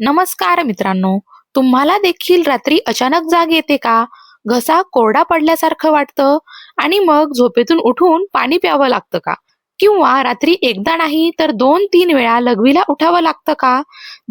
नमस्कार मित्रांनो तुम्हाला देखील रात्री अचानक जाग येते का? घसा कोरडा पडल्यासारखं वाटतं आणि मग झोपेतून उठून पाणी प्यावं लागतं का? किंवा रात्री एकदा नाही तर दोन तीन वेळा लघवीला उठावं लागतं का?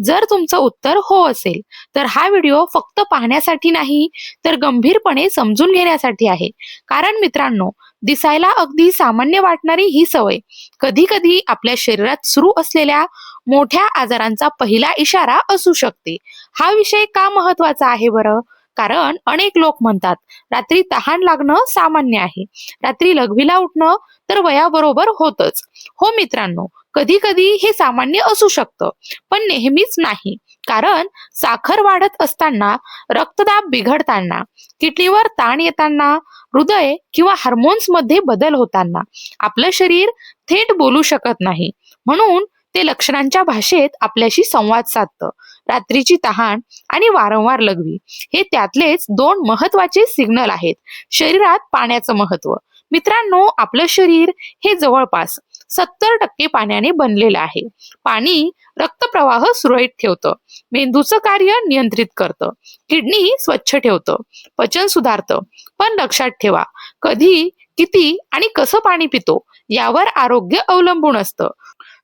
जर तुमचं उत्तर हो असेल तर हा व्हिडिओ फक्त पाहण्यासाठी नाही तर गंभीरपणे समजून घेण्यासाठी आहे. कारण मित्रांनो दिसायला अगदी सामान्य वाटणारी ही सवय कधी कधी आपल्या शरीरात सुरू असलेल्या मोठ्या आजारांचा पहिला इशारा असू शकते. हा विषय का महत्त्वाचा आहे बरं? कारण अनेक लोक म्हणतात रात्री तहान लागणं सामान्य आहे. रात्री लघवीला उठणं तर वयाबरोबर होतच. हो मित्रांनो कधी कधी हे सामान्य असू शकतं पण नेहमीच नाही. कारण साखर वाढत असताना रक्तदाब बिघडताना किडनीवर ताण येताना हृदय किंवा हार्मोन्समध्ये बदल होताना आपलं शरीर थेट बोलू शकत नाही. म्हणून ते लक्षणांच्या भाषेत आपल्याशी संवाद साधतं. रात्रीची तहान आणि वारंवार लघवी. हे त्यातलेच दोन महत्त्वाचे सिग्नल आहेत. शरीरात पाण्याचं महत्त्व मित्रांनो आपलं शरीर हे जवळपास सत्तर टक्के पाण्याने बनलेलं आहे. पाणी रक्तप्रवाह सुरळीत ठेवतं. मेंदूचं कार्य नियंत्रित करतं. किडनी स्वच्छ ठेवतं. पचन सुधारतं. पण लक्षात ठेवा कधी किती आणि कसं पाणी पितो यावर आरोग्य अवलंबून असतं.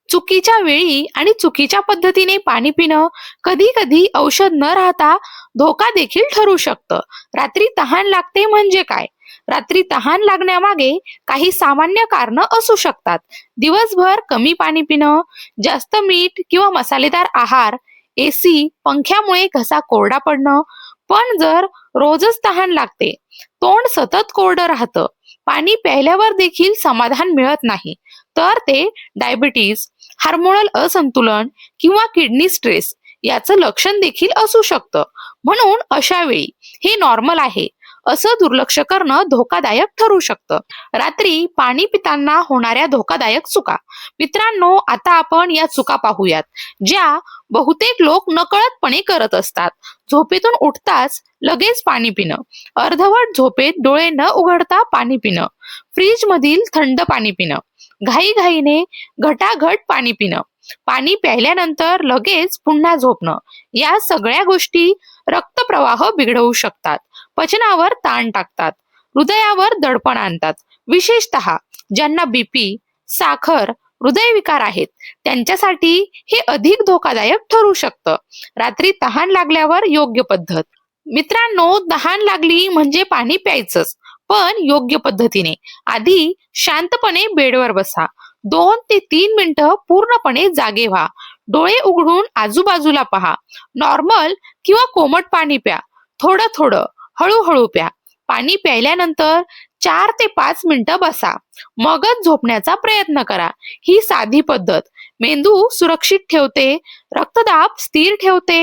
चुकीच्या वेळी आणि चुकीच्या पद्धतीने पाणी पिणं कधी कधी औषध न राहता धोका देखील ठरू शकतं. रात्री तहान लागते म्हणजे काय? रात्री तहान लागण्यामागे काही सामान्य कारण असू शकतात. दिवसभर कमी पाणी पिणं जास्त मीठ किंवा मसालेदार आहार एसी पंख्यामुळे घसा कोरडा पडणं पण जर रोजच तहान लागते तोंड सतत कोरडं राहतं पाणी प्यायल्यावर देखील समाधान मिळत नाही. तर ते डायबिटीज हार्मोनल असंतुलन किंवा किडनी स्ट्रेस याचं लक्षण देखील असू शकतं. म्हणून अशा वेळी हे नॉर्मल आहे. असं दुर्लक्ष करणं धोकादायक ठरू शकतं. रात्री पाणी पिताना होणाऱ्या धोकादायक चुका. मित्रांनो आता आपण या चुका पाहूयात ज्या बहुतेक लोक नकळतपणे करत असतात. झोपेतून उठताच लगेच पाणी पिणं. अर्धवट झोपेत डोळे न उघडता पाणी पिणं. फ्रीज मधील थंड पाणी पिणं. घाईघाईने घटाघट पाणी पिणं. पाणी प्यायल्यानंतर लगेच पुन्हा झोपणं. या सगळ्या गोष्टी रक्तप्रवाह बिघडवू शकतात. पचनावर ताण टाकतात. हृदयावर दडपण आणतात. विशेषतः ज्यांना बीपी साखर हृदयविकार आहेत त्यांच्यासाठी हे अधिक धोकादायक ठरू शकतं. रात्री तहान लागल्यावर योग्य पद्धत. मित्रांनो तहान लागली म्हणजे पाणी प्यायचंच. पण योग्य पद्धतीने. आधी शांतपणे बेडवर बसा. दोन ते तीन मिनिटं पूर्णपणे जागे व्हा. डोळे उघडून आजूबाजूला पहा. नॉर्मल किंवा कोमट पाणी प्या. थोडं थोडं. हळूहळू प्या. पाणी प्यायल्यानंतर चार ते पाच मिनिटं बसा. मगच झोपण्याचा प्रयत्न करा. ही साधी पद्धत. मेंदू सुरक्षित ठेवते रक्तदाब स्थिर ठेवते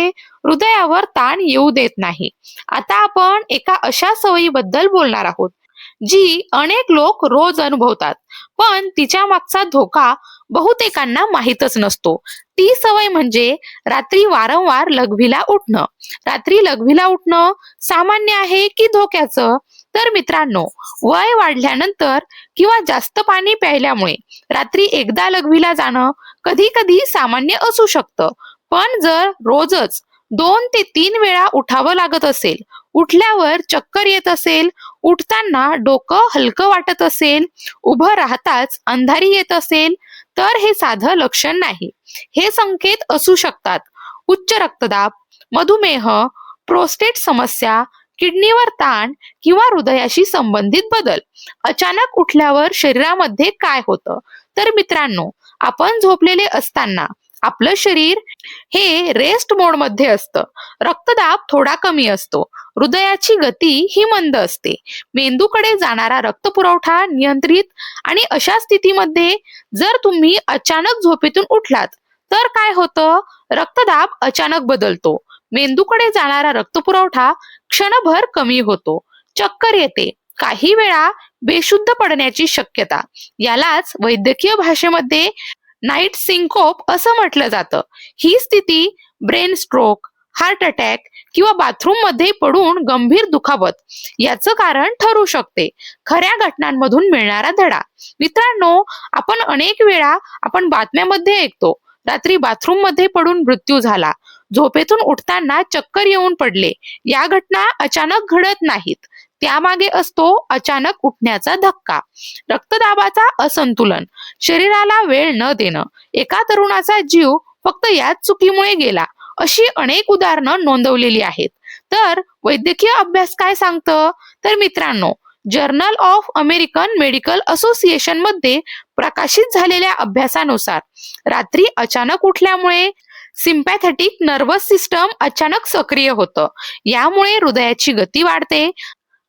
हृदयावर ताण येऊ देत नाही. आता आपण एका अशा सवयीबद्दल बोलणार आहोत जी अनेक लोक रोज अनुभवतात पण तिच्या मागचा धोका बहुतेकांना माहीतच नसतो. ती सवय म्हणजे रात्री वारंवार लघवीला उठणं. रात्री लघवीला उठणं सामान्य आहे की धोक्याचं? तर मित्रांनो वय वाढल्यानंतर किंवा जास्त पाणी प्यायल्यामुळे रात्री एकदा लघवीला जाणं कधी कधी सामान्य असू शकतं. पण जर रोजच दोन ते तीन वेळा उठावं लागत असेल उठल्यावर चक्कर येत असेल उठताना डोकं हलकं वाटत असेल उभं राहताच अंधारी येत असेल तर हे साधं लक्षण नाही. हे संकेत असू शकतात. उच्च रक्तदाब मधुमेह प्रोस्टेट समस्या किडनीवर ताण किंवा हृदयाशी संबंधित बदल. अचानक उठल्यावर शरीरामध्ये काय होतं? तर मित्रांनो आपण झोपलेले असताना आपलं शरीर हे रेस्ट मोडमध्ये असतं. रक्तदाब थोडा कमी असतो. हृदयाची गती ही मंद असते. मेंदूकडे जाणारा रक्तपुरवठा नियंत्रित आणि अशा स्थितीमध्ये जर तुम्ही अचानक झोपेतून उठलात तर काय होतं? रक्तदाब अचानक बदलतो. मेंदूकडे जाणारा रक्तपुरवठा क्षणभर कमी होतो. चक्कर येते. काही वेळा बेशुद्ध पडण्याची शक्यता. यालाच वैद्यकीय भाषेमध्ये नाईट सिंकोप असं म्हटलं जातं. ही स्थिती ब्रेन स्ट्रोक हार्ट अटॅक किंवा बाथरूममध्ये पडून गंभीर दुखापत याचं कारण ठरू शकते. खऱ्या घटनांमधून मिळणारा धडा. मित्रांनो आपण अनेक वेळा आपण बातम्यामध्ये ऐकतो रात्री बाथरूममध्ये पडून मृत्यू झाला. झोपेतून उठताना चक्कर येऊन पडले. या घटना अचानक घडत नाहीत. त्यामागे असतो अचानक उठण्याचा धक्का. रक्तदाबाचा असंतुलन. शरीराला वेळ न देणं. एका तरुणाचा जीव फक्त याच चुकीमुळे गेला. अशी अनेक उदाहरणं नोंदवलेली आहेत. तर वैद्यकीय अभ्यास काय सांगतं? तर मित्रांनो जर्नल ऑफ अमेरिकन मेडिकल असोसिएशनमध्ये प्रकाशित झालेल्या अभ्यासानुसार रात्री अचानक उठल्यामुळे सिम्पॅथेटिक नर्वस सिस्टम अचानक सक्रिय होतं. यामुळे हृदयाची गती वाढते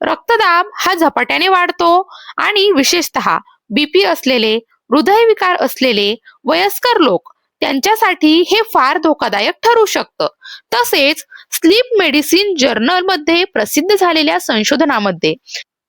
रक्तदाब हा झपाट्याने वाढतो आणि विशेषतः बीपी असलेले हृदयविकार असलेले वयस्कर लोक त्यांच्यासाठी हे फार धोकादायक ठरू शकतं. तसेच स्लीप मेडिसिन जर्नलमध्ये प्रसिद्ध झालेल्या संशोधनामध्ये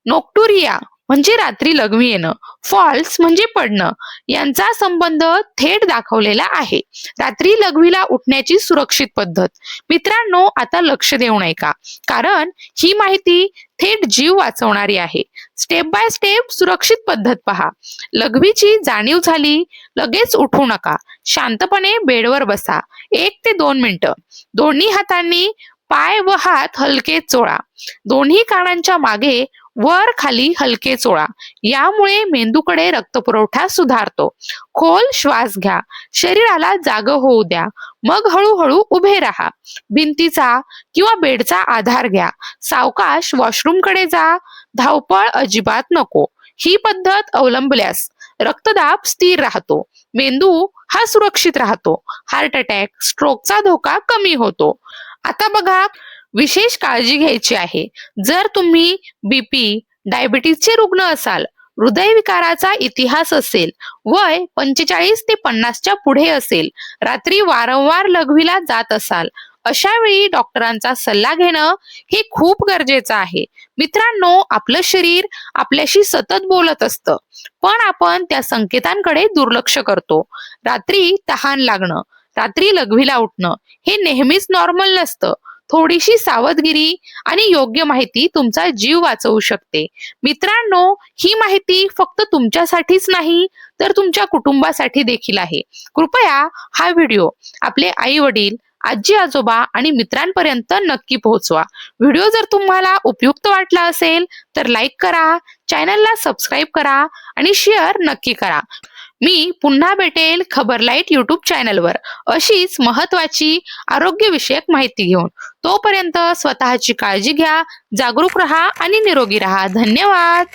नोक्टुरिया म्हणजे रात्री लघवी येणं फॉल्स म्हणजे पडणं यांचा संबंध थेट दाखवलेला आहे. रात्री लघवीला उठण्याची सुरक्षित पद्धत. मित्रांनो आता लक्ष देऊ नये का कारण ही माहिती थेट जीव वाचवणारी आहे. स्टेप बाय स्टेप सुरक्षित पद्धत पहा. लघवीची जाणीव झाली लगेच उठू नका. शांतपणे बेडवर बसा. एक ते दोन मिनिटं. दोन्ही हातांनी पाय व हात हलके चोळा. दोन्ही कानांच्या मागे वर खाली हलके चोळा. यामुळे मेंदूकडे रक्तपुरवठा सुधारतो. खोल श्वास घ्या. शरीराला जाग होऊ द्या. मग हळूहळू उभे राहा. भिंतीचा किंवा बेडचा आधार घ्या. सावकाश वॉशरूमकडे जा. धावपळ अजिबात नको. ही पद्धत अवलंबल्यास रक्तदाब स्थिर राहतो. मेंदू हा सुरक्षित राहतो. हार्ट अटॅक स्ट्रोकचा धोका कमी होतो. आता बघा विशेष काळजी घ्यायची आहे. जर तुम्ही बीपी डायबिटीसचे रुग्ण असाल हृदयविकाराचा इतिहास असेल वय पंचेचाळीस ते पन्नासच्या पुढे असेल रात्री वारंवार लघवीला जात असाल अशा वेळी डॉक्टरांचा सल्ला घेणं हे खूप गरजेचं आहे. मित्रांनो आपलं शरीर आपल्याशी सतत बोलत असतं पण आपण त्या संकेतांकडे दुर्लक्ष करतो. रात्री तहान लागणं रात्री लघवीला उठणं हे नेहमीच नॉर्मल नसतं. थोडीशी सावधगिरी आणि योग्य माहिती तुमचा जीव वाचवू शकते. मित्रांनो ही माहिती फक्त तुमच्यासाठीच नाही तर तुमच्या कुटुंबासाठी देखील आहे. कृपया हा व्हिडिओ आपले आई वडील आजी आजोबा आणि मित्रांपर्यंत नक्की पोहोचवा. व्हिडिओ जर तुम्हाला उपयुक्त वाटला असेल तर लाईक करा चॅनलला सबस्क्राईब करा आणि शेअर नक्की करा. मी पुन्हा भेटेल खबर लाइट युट्यूब चॅनलवर अशीच महत्वाची आरोग्यविषयक माहिती घेऊन. तोपर्यंत स्वतःची काळजी घ्या जागरूक रहा आणि निरोगी रहा. धन्यवाद!